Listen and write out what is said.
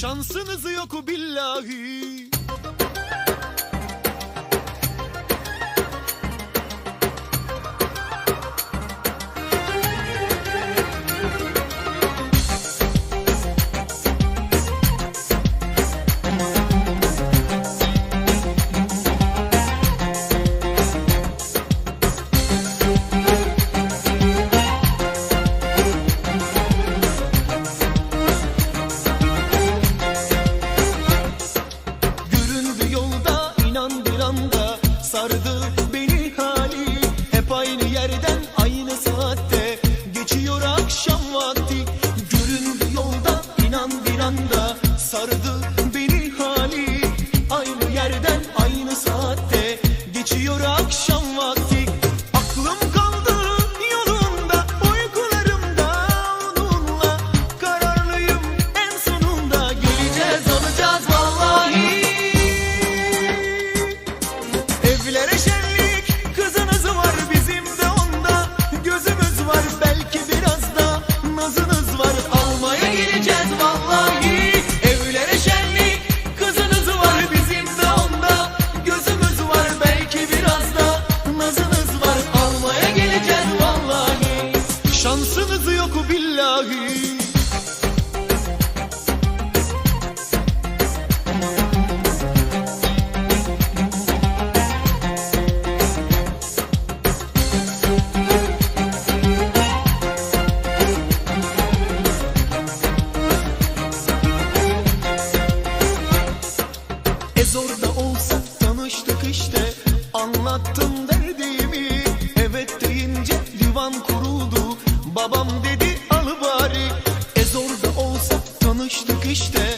Şansınız yok billahi. sardı beni hali Aynı yerden aynı saatte. zor da olsa tanıştık işte. Anlattım derdimi Evet deyince divan kuruldu. Babam dedi al bari. E zor da olsa tanıştık işte.